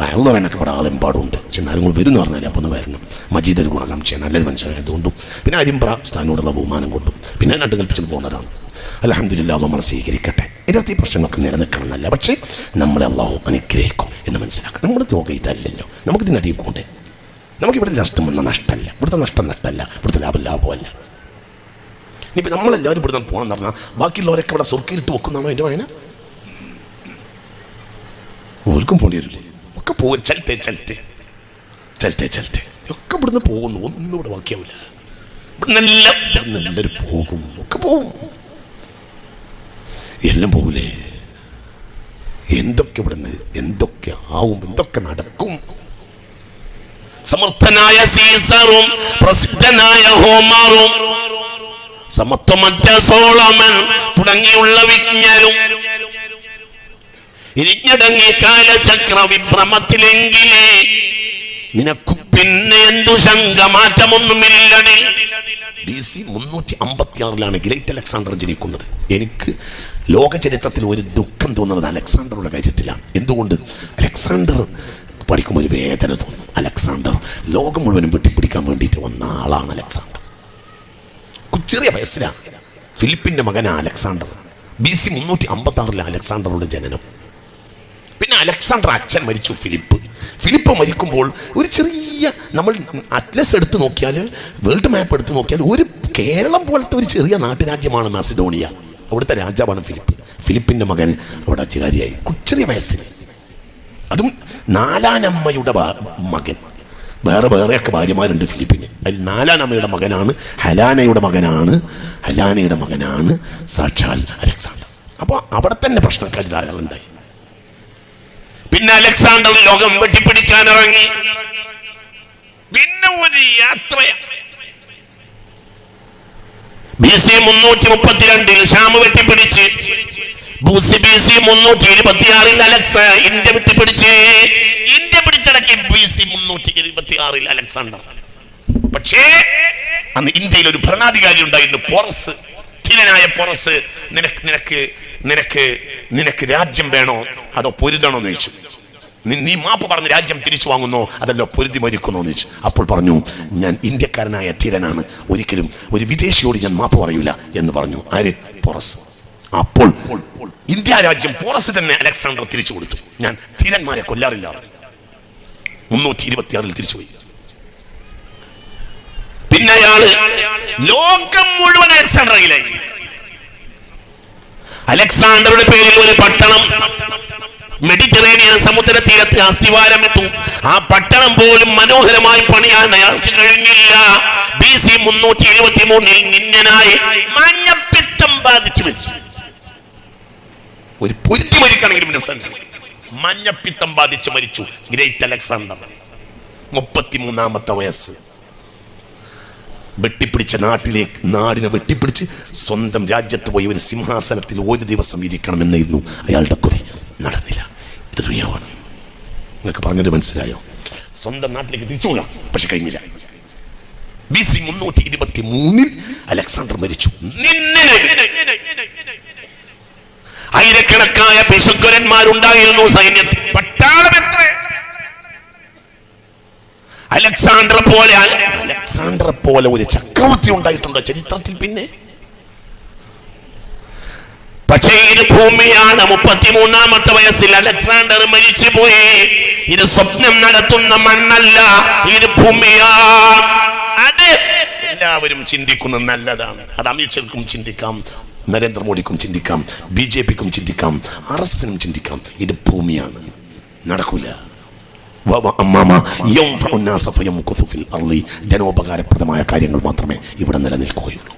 അയാളുടെ എന്നൊക്കെ ഇവിടെ ആളെമ്പാടുണ്ട് എന്നാലും നിങ്ങൾ വരുന്നു പറഞ്ഞാൽ അപ്പോൾ ഒന്ന് വരണം. മജീദ് ഒരു ഗുണകാംക്ഷയാണ്. നല്ലൊരു മനുഷ്യനായതുകൊണ്ടും പിന്നെ അരിമ്പ്ര സ്ഥാനോടുള്ള ബഹുമാനം കൊണ്ടും പിന്നെ രണ്ട് കൽപ്പിച്ചിട്ട് പോകുന്നവരാണ് അലഹമില്ല നമ്മളെ സ്വീകരിക്കട്ടെ. ഈ പ്രശ്നങ്ങൾക്ക് നിലനിൽക്കണമെന്നല്ല പക്ഷേ നമ്മളെ അള്ളാഹു അനുഗ്രഹിക്കും എന്ന് മനസ്സിലാക്കുക നമ്മൾ ഇതല്ലല്ലോ. നമുക്ക് ഇതിനടിയിൽ പോകണ്ടേ നമുക്കിവിടെ നഷ്ടം വന്ന നഷ്ടമല്ല. ഇവിടുത്തെ നഷ്ടം നഷ്ടമല്ല. ഇവിടുത്തെ ലാഭം ലാഭമല്ല. ഇനിയിപ്പോൾ നമ്മളെല്ലാവരും ഇവിടുന്ന് പോകണം എന്ന് പറഞ്ഞാൽ ബാക്കിയുള്ളവരൊക്കെ ഇവിടെ സ്വർക്കിലിട്ട് വെക്കുന്നതാണോ എന്റെ വായന? ഓർക്കും പോണ്ടി വരില്ലേ? ഒക്കെ പോകും ചലത്തെ ചലത്തെ ചലത്തെ ചലത്തെ ഒക്കെ ഇവിടുന്ന് പോകുന്നു. ഒന്നും ഇവിടെ ബാക്കിയാവില്ല ഇവിടെ എല്ലാം ഇവിടുന്ന് എല്ലാവരും പോകും. ഒക്കെ പോകും എല്ലാം പോകൂലേ? എന്തൊക്കെ ഇവിടുന്ന്? എന്തൊക്കെ ആവും? എന്തൊക്കെ നടക്കും? സമർത്ഥനായ സീസറും പ്രസിദ്ധനായ ഹോമാറും സമത്വമറ്റ സോളമൻ തുടങ്ങിയുള്ള വിജ്ഞരും. ഇരിഞ്ഞടങ്ങി കാലചക്ര വിഭ്രമത്തിലെങ്കിലേ നിനക്കു പിന്നെ എന്തു ശങ്ക മാറ്റമൊന്നുമില്ലടി ബി സി മുന്നൂറ്റി അമ്പത്തി ആറിലാണ് ഗ്രേറ്റ് അലക്സാണ്ടർ ജനിക്കുന്നത്. എനിക്ക് ലോക ചരിത്രത്തിൽ ഒരു ദുഃഖം തോന്നുന്നത് അലക്സാണ്ടറുടെ കാര്യത്തിലാണ്. എന്തുകൊണ്ട്? അലക്സാണ്ടർ പഠിക്കുമ്പോൾ ഒരു വേദന തോന്നും. അലക്സാണ്ടർ ലോകം മുഴുവനും വെട്ടിപ്പിടിക്കാൻ വേണ്ടിയിട്ട് വന്ന ആളാണ് അലക്സാണ്ടർ. ചെറിയ വയസ്സിലാണ് ഫിലിപ്പിന്റെ മകനാണ് അലക്സാണ്ടർ. ബി സി മുന്നൂറ്റി അമ്പത്തി ആറിലാണ് അലക്സാണ്ടറുടെ ജനനം. പിന്നെ അലക്സാണ്ടർ അച്ഛൻ മരിച്ചു ഫിലിപ്പ്. ഫിലിപ്പ് മരിക്കുമ്പോൾ ഒരു ചെറിയ നമ്മൾ അറ്റ്ലസ് എടുത്ത് നോക്കിയാൽ വേൾഡ് മാപ്പ് എടുത്ത് നോക്കിയാൽ ഒരു കേരളം പോലത്തെ ഒരു ചെറിയ നാട്ടുരാജ്യമാണ് മാസിഡോണിയ. അവിടുത്തെ രാജാവാണ് ഫിലിപ്പ്. ഫിലിപ്പിന്റെ മകൻ അവിടെ അധികാരിയായി. കു- ചെറിയ വയസ്സിൽ. അതും നാലാനമ്മയുടെ മകൻ. വേറെ വേറെയൊക്കെ ഭാര്യമാരുണ്ട് ഫിലിപ്പിന്. അതിൽ നാലാനമ്മയുടെ മകനാണ് ഹലാനയുടെ മകനാണ് ഹലാനയുടെ മകനാണ് സാക്ഷാൽ അലക്സാണ്ടർ. അപ്പോൾ അവിടെ തന്നെ പ്രശ്നക്കാർ ധാരാളം ഉണ്ടായി പിന്നെ അലക്സാണ്ടർ ലോകം വെട്ടിപ്പിടിക്കാൻ ഇറങ്ങി. പിന്നെ ഒരു യാത്രയാണ് ബി സി മുന്നൂറ്റി മുപ്പത്തിരണ്ടിൽ ഷാമ് വെട്ടിപ്പിടിച്ച്. ബി സി മുന്നൂറ്റി ഇരുപത്തിയാറിൽ അലക്സ ഇന്ത്യ വെട്ടിപ്പിടിച്ച്. ഇന്ത്യ പിടിച്ചടക്കി ബി സി മുന്നൂറ്റി ഇരുപത്തിയാറിൽ അലക്സാണ്ടർ. പക്ഷേ അന്ന് ഇന്ത്യയിൽ ഒരു ഭരണാധികാരി ഉണ്ടായിരുന്നു പോറസ്. സ്ഥിരനായ പോറസ് നിനക്ക് നിനക്ക് നിനക്ക് നിനക്ക് രാജ്യം വേണോ? അതോ പൊരുതണോ എന്ന് ചോദിച്ചു. നീ- മാപ്പ് പറഞ്ഞ് രാജ്യം തിരിച്ചു വാങ്ങുന്നു. അതല്ലോ പൊരുതി മരിക്കുന്നോ എന്ന് ചോദിച്ചു അപ്പോൾ പറഞ്ഞു ഞാൻ ഇന്ത്യക്കാരനായ ധീരനാണ്. ഒരിക്കലും ഒരു വിദേശിയോട് ഞാൻ മാപ്പ് പറയൂല എന്ന് പറഞ്ഞു. ആര്? പൊറസ്. അപ്പോൾ ഇന്ത്യ രാജ്യം പോറസ് തന്നെ അലക്സാണ്ടർ തിരിച്ചു കൊടുത്തു. ഞാൻ ധീരന്മാരെ കൊല്ലാറില്ല. മുന്നൂറ്റി ഇരുപത്തിയാറിൽ തിരിച്ചുപോയി. പിന്നെ അയാൾ ലോകം മുഴുവൻ അലക്സാണ്ടർ അലക്സാണ്ടറുടെ പേരിൽ ഒരു പട്ടണം മെഡിറ്ററേനിയൻ സമുദ്ര തീരത്ത് അസ്ഥിവാരമിട്ടു ആ പട്ടണം പോലും മനോഹരമായി പണിയാൻ അയാൾക്ക് കഴിഞ്ഞില്ല. ബി സി മുന്നൂറ്റി ഇരുപത്തി മൂന്നിൽ നിന്നനായി മഞ്ഞപ്പിത്തം ബാധിച്ചു വെച്ചു. ഒരു പൊരുത്തി മരിക്കണമെങ്കിലും മഞ്ഞപ്പിത്തം ബാധിച്ച് മരിച്ചു. Great Alexander. മുപ്പത്തിമൂന്നാമത്തെ വയസ്സ്. വെട്ടിപ്പിടിച്ച നാട്ടിലേക്ക് നാടിനെ വെട്ടിപ്പിടിച്ച് സ്വന്തം രാജ്യത്ത് പോയി ഒരു സിംഹാസനത്തിൽ ഒരു ദിവസം ഇരിക്കണമെന്നായിരുന്നു അയാളുടെ കൊതി. നടന്നില്ല. ഇത് ദുനിയാവാണ്. നിങ്ങൾക്ക് പറഞ്ഞത് മനസ്സിലായോ? സ്വന്തം നാട്ടിലേക്ക് തിരിച്ചുകൊള്ളാം പോകാം പക്ഷെ കഴിഞ്ഞില്ല. ബി സി മുന്നൂറ്റി ഇരുപത്തി മൂന്നിൽ അലക്സാണ്ടർ മരിച്ചു. ആയിരക്കണക്കായ പിശുക്കരന്മാരുണ്ടായിരുന്നു സൈന്യത്തിൽ. പട്ടാളം എത്ര? അലക്സാണ്ടർ പോലെ അലക്സാണ്ടർ പോലെ ഒരു ചക്രവർത്തി ഉണ്ടായിട്ടുണ്ടോ ചരിത്രത്തിൽ പിന്നെ? പക്ഷേ ഇത് ഭൂമിയാണ്. മുപ്പത്തിമൂന്നാമത്തെ വയസ്സിൽ അലക്സാണ്ടർ മരിച്ചുപോയി. ഇത് സ്വപ്നം നടത്തുന്ന മണ്ണല്ല ഇത് ഭൂമിയാണ്. എല്ലാവരും ചിന്തിക്കുന്നത് നല്ലതാണ്. അത് അമിത്ഷർക്കും ചിന്തിക്കാം നരേന്ദ്രമോദിക്കും ചിന്തിക്കാം ബി ജെ പിക്കും ചിന്തിക്കാം അറസ്റ്റിനും ചിന്തിക്കാം. ഇത് ഭൂമിയാണ്. നടക്കൂല. ജനോപകാരപ്രദമായ കാര്യങ്ങൾ മാത്രമേ ഇവിടെ നിലനിൽക്കുകയുള്ളൂ.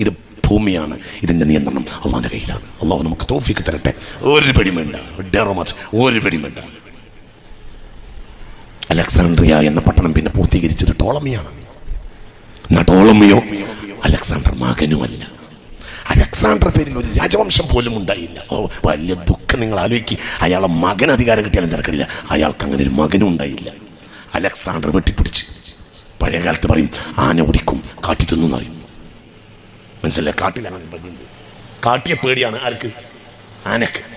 ഇത് ഭൂമിയാണ് ഇതിന്റെ നിയന്ത്രണം അള്ളാഹിന്റെ കയ്യിലാണ്. അള്ളാഹു നമുക്ക് തോഫിക്ക് തരട്ടെ. ഒരു പിടിയും വേണ്ട. ഡെറോ മച്ച് ഒരു പിടിയും വേണ്ട. അലക്സാണ്ട്രിയ എന്ന പട്ടണം പിന്നെ പൂർത്തീകരിച്ചത് ടോളമിയാണ്. എന്നാ ടോളമിയോ അലക്സാണ്ടർ മകനുമല്ല. അലക്സാണ്ടർ പേരിൽ ഒരു രാജവംശം പോലും ഉണ്ടായില്ല. ഓ വലിയ ദുഃഖം നിങ്ങൾ ആലോചിക്കി. അയാളെ മകൻ അധികാരം കിട്ടിയാലും തിരക്കില്ല അയാൾക്ക് അങ്ങനെ ഒരു മകനും ഉണ്ടായില്ല. അലക്സാണ്ടർ വെട്ടിപ്പിടിച്ച്. പഴയ കാലത്ത് പറയും ആന ഓടിക്കും കാട്ടി തിന്നു പറയും. മനസ്സിലായി? കാട്ടിൽ കാട്ടിയെ പേടിയാണ് ആർക്ക്? ആനക്ക്.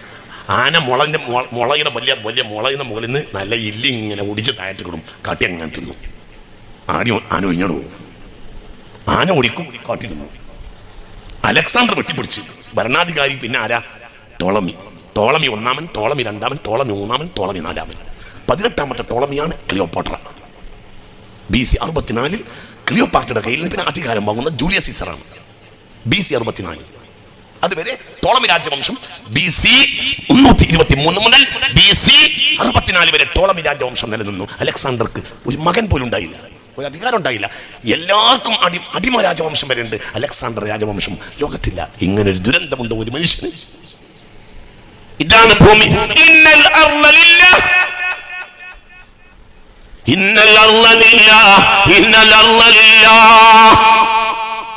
ആന മുളഞ്ഞ മുള- മുളയുടെ വലിയ വലിയ മുളയുടെ മുകളിൽ നിന്ന് നല്ല ഇല്ലി ഇങ്ങനെ ഒടിച്ച് താഴത്ത് കിടും കാട്ടി അങ്ങനെ തിന്നു. ആടി ആന ഒഴിഞ്ഞോട് പോകും. ആന ഓടിക്കും കാട്ടി തിന്നു. അലക്സാണ്ടർ വെട്ടിപ്പിടിച്ച്. ഭരണാധികാരി പിന്നെ ആരാ? ടോളമി. ടോളമി ഒന്നാമൻ ടോളമി രണ്ടാമൻ ടോളമി മൂന്നാമൻ ടോളമി നാലാമൻ. പതിനെട്ടാമത്തെ ടോളമിയാണ് ക്ലിയോപാട്ര. ബി സി അറുപത്തിനാലിൽ ക്ലിയോപാട്രയുടെ കയ്യിൽ നിന്ന് പിന്നെ അധികാരം വാങ്ങുന്ന ജൂലിയസ് സീസറാണ്. ബി സി അറുപത്തിനാലിൽ. അതുവരെ ടോളമി രാജവംശം ബി സി മുന്നൂറ്റി ഇരുപത്തി മൂന്ന് മുതൽ ബി സി അറുപത്തിനാല് വരെ ടോളമി രാജവംശം നിലനിന്നു. അലക്സാണ്ടർക്ക് ഒരു മകൻ പോലും ഉണ്ടായില്ല ഒരു അധികാരം ഉണ്ടായില്ല എല്ലാവർക്കും അടി അടിമ രാജവംശം വരെ ഉണ്ട് അലക്സാണ്ടർ രാജവംശം. ലോകത്തില്ല. ഇങ്ങനെ ഒരു ദുരന്തമുണ്ട് ഒരു മനുഷ്യന്. ഇതാണ് ഭൂമി. ഇന്നൽ. ഇന്നൽ ഇന്നൽ.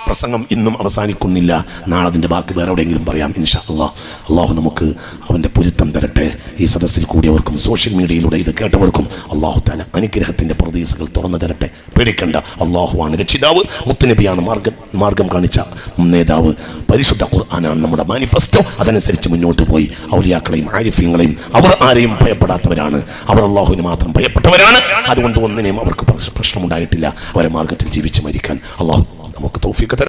പ്രസംഗം ഇന്നും അവസാനിക്കുന്നില്ല. നാളെ അതിന്റെ ബാക്കി വേറെ എവിടെയെങ്കിലും പറയാം ഇൻഷാ അള്ളാഹ് അള്ളാഹു നമുക്ക് അവന്റെ പൊരുത്തം തരട്ടെ. ഈ സദസ്സിൽ കൂടിയവർക്കും സോഷ്യൽ മീഡിയയിലൂടെ ഇത് കേട്ടവർക്കും അള്ളാഹു താല അനുഗ്രഹത്തിന്റെ പ്രതീസകൾ തുറന്നു തരട്ടെ. പേടിക്കണ്ട അള്ളാഹുവാണ് രക്ഷിതാവ് മുത്തുനബിയാണ് മാർഗം മാർഗം കാണിച്ച നേതാവ്. പരിശുദ്ധ ഖുർആനാണ് നമ്മുടെ മാനിഫെസ്റ്റോ. അതനുസരിച്ച് മുന്നോട്ട് പോയി ഔലിയാക്കളെയും ആരിഫ്യങ്ങളെയും അവർ ആരെയും ഭയപ്പെടാത്തവരാണ്. അവർ അള്ളാഹുവിന് മാത്രം ഭയപ്പെട്ടവരാണ്. അതുകൊണ്ട് ഒന്നിനെയും അവർക്ക് പ്രശ്നമുണ്ടായിട്ടില്ല. അവരെ മാർഗത്തിൽ ജീവിച്ച് മരിക്കാൻ അള്ളാഹു നമുക്ക് തൗഫീഖ് തരട്ടെ